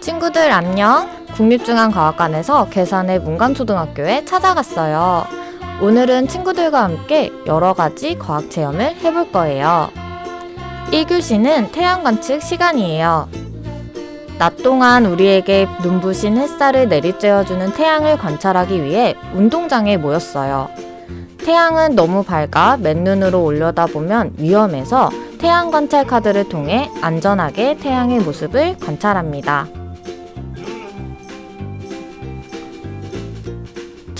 친구들 안녕. 국립중앙과학관에서 계산의 문광초등학교에 찾아갔어요. 오늘은 친구들과 함께 여러 가지 과학 체험을 해볼 거예요. 1교시는 태양 관측 시간이에요. 낮 동안 우리에게 눈부신 햇살을 내리쬐어주는 태양을 관찰하기 위해 운동장에 모였어요. 태양은 너무 밝아 맨눈으로 올려다보면 위험해서 태양 관찰 카드를 통해 안전하게 태양의 모습을 관찰합니다.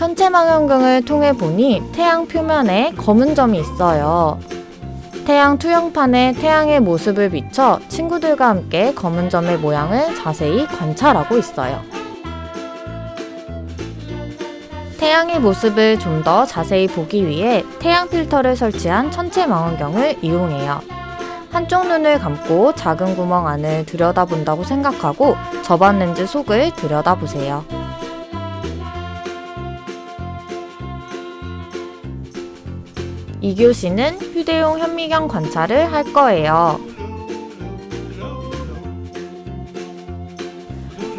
천체망원경을 통해 보니 태양 표면에 검은 점이 있어요. 태양 투영판에 태양의 모습을 비춰 친구들과 함께 검은 점의 모양을 자세히 관찰하고 있어요. 태양의 모습을 좀 더 자세히 보기 위해 태양 필터를 설치한 천체 망원경을 이용해요. 한쪽 눈을 감고 작은 구멍 안을 들여다본다고 생각하고 저반 렌즈 속을 들여다보세요. 이교시는 휴대용 현미경 관찰을 할 거예요.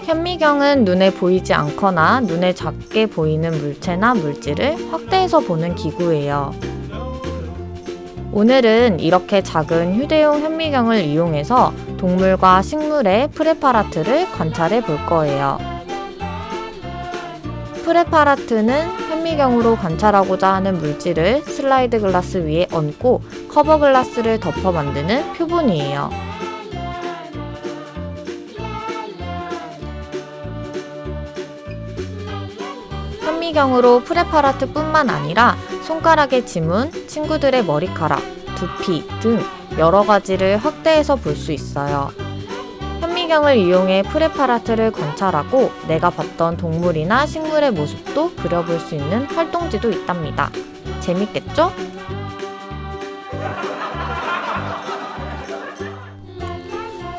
현미경은 눈에 보이지 않거나 눈에 작게 보이는 물체나 물질을 확대해서 보는 기구예요. 오늘은 이렇게 작은 휴대용 현미경을 이용해서 동물과 식물의 프레파라트를 관찰해 볼 거예요. 프레파라트는 현미경으로 관찰하고자 하는 물질을 슬라이드 글라스 위에 얹고 커버 글라스를 덮어 만드는 표본이에요. 현미경으로 프레파라트뿐만 아니라 손가락의 지문, 친구들의 머리카락, 두피 등 여러 가지를 확대해서 볼 수 있어요. 현미경을 이용해 프레파라트를 관찰하고 내가 봤던 동물이나 식물의 모습도 그려볼 수 있는 활동지도 있답니다. 재밌겠죠?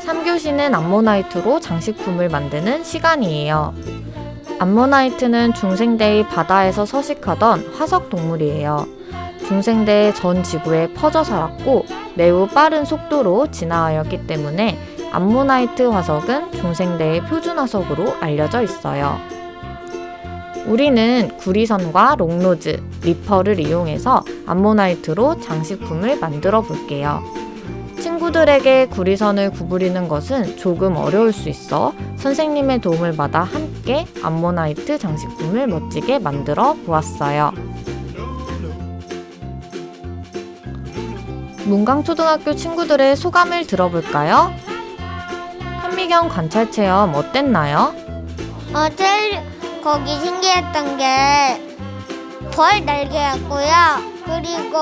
삼교시는 암모나이트로 장식품을 만드는 시간이에요. 암모나이트는 중생대의 바다에서 서식하던 화석 동물이에요. 중생대의 전 지구에 퍼져 살았고 매우 빠른 속도로 진화하였기 때문에 암모나이트 화석은 중생대의 표준 화석으로 알려져 있어요. 우리는 구리선과 롱노즈, 리퍼를 이용해서 암모나이트로 장식품을 만들어 볼게요. 친구들에게 구리선을 구부리는 것은 조금 어려울 수 있어 선생님의 도움을 받아 함께 암모나이트 장식품을 멋지게 만들어 보았어요. 문강초등학교 친구들의 소감을 들어볼까요? 현미경 관찰 체험 어땠나요? 어, 제일 거기 신기했던 게 벌 날개였고요. 그리고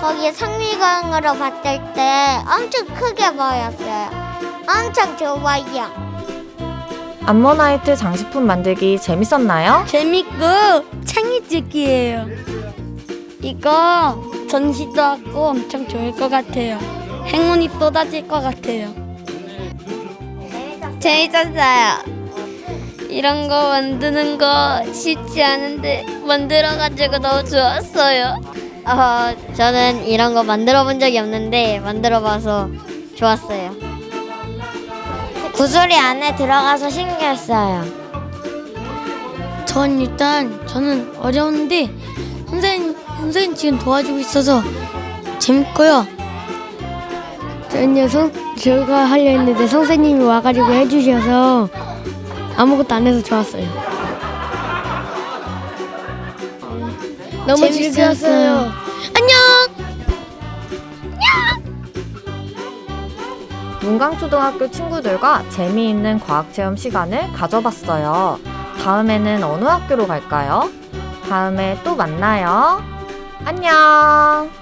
거기 상미경으로 봤을 때 엄청 크게 보였어요. 엄청 좋아요. 암모나이트 장식품 만들기 재밌었나요? 재밌고 창의적이에요. 이거 전시도 하고 엄청 좋을 것 같아요. 행운이 쏟아질 것 같아요. 재밌었어요. 이런 거 만드는 거 쉽지 않은데 만들어가지고 너무 좋았어요. 어, 저는 이런 거 만들어 본 적이 없는데 만들어 봐서 좋았어요. 구슬이 안에 들어가서 신기했어요. 전 일단 저는 어려운데 선생님 선생님 지금 도와주고 있어서 재밌고요. 저는요 선 제가 하려 했는데 선생님이 와가지고 해주셔서 아무것도 안 해서 좋았어요. 너무 즐거웠어요. 안녕. 문강초등학교 친구들과 재미있는 과학체험 시간을 가져봤어요. 다음에는 어느 학교로 갈까요? 다음에 또 만나요. 안녕!